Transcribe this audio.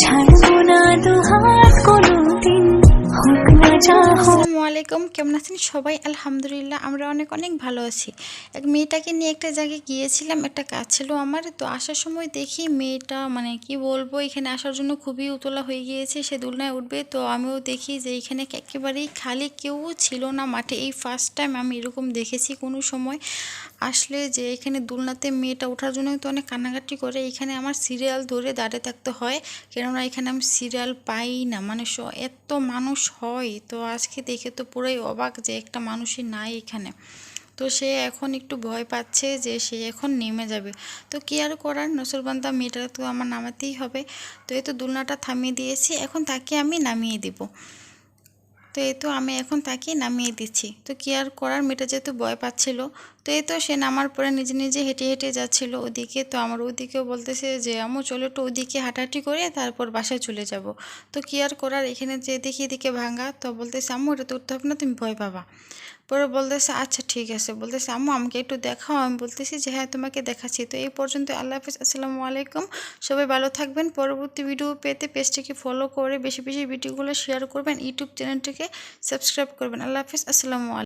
ছাড়বো না দু হাত কোনো দিন হোক না আলাইকুম, কেমন আছেন সবাই? আলহামদুলিল্লাহ, আমরা অনেক অনেক ভালো আছি। এক মেয়েটাকে নিয়ে একটা জায়গায় গিয়েছিলাম, একটা কাজ ছিল আমার। তো আসার সময় দেখি মেয়েটা মানে কি বলব, এখানে আসার জন্য খুবই উতলা হয়ে গিয়েছে, সে দোলনায় উঠবে। তো আমিও দেখি যে এখানে একেবারেই খালি কেউ ছিল না, মাঠে এই ফার্স্ট টাইম আমি এরকম দেখেছি কোনো সময়। আসলে যে এখানে দোলনাতে মেয়েটা ওঠার জন্য তো অনেক কান্নাকাটি করে, এখানে আমার সিরিয়াল ধরে দাঁড়িয়ে থাকতে হয়। কেননা এখানে আমি সিরিয়াল পাই না মানে এত মানুষ হয়। তো আজকে দেখে তো পুরাই অবাক যে একটা মানুষই নাই এখানে। তো সে এখন একটু ভয় পাচ্ছে যে সে এখন নেমে যাবে। তো কি আর করার? নসরবান্দা মেয়েটা তো আমার নামাতেই হবে। তো এই তো দুলনাটা থামিয়ে দিয়েছি, এখন তাকে আমি নামিয়ে দিব। তো এই তো আমি এখন তাকে নামিয়ে দিচ্ছি। তো কি আর করার মেয়েটা যেহেতু ভয় পাচ্ছিল, তো এই তো সে নামার পরে নিজে নিজে হেঁটে হেঁটে যাচ্ছিল। ওদিকে তো আমার ওদিকেও বলতেছে যে আমু চলো একটু ওদিকে হাঁটাহাঁটি করে তারপর বাসায় চলে যাব। তো কি আর করার? এখানে যে দেখি এদিকে ভাঙা, তো বলতেছে, আম্মু, এটা তো উঠতে হবে না, তুমি ভয় পাবা। পরে বলতেছে আচ্ছা ঠিক আছে। বলতেছে, আম্মু, আমাকে একটু দেখাও। আমি বলতেছি যে হ্যাঁ তোমাকে দেখাচ্ছি। তো এই পর্যন্ত আল্লাহ হাফিজ, আসসালামু আলাইকুম। সবাই ভালো থাকবেন। পরবর্তী ভিডিও পেতে পেজটিকে ফলো করে বেশি বেশি ভিডিওগুলো শেয়ার করবেন। ইউটিউব চ্যানেলটিকে সাবস্ক্রাইব করবেন। আল্লাহ হাফিজ, আসসালামু আলাইকুম।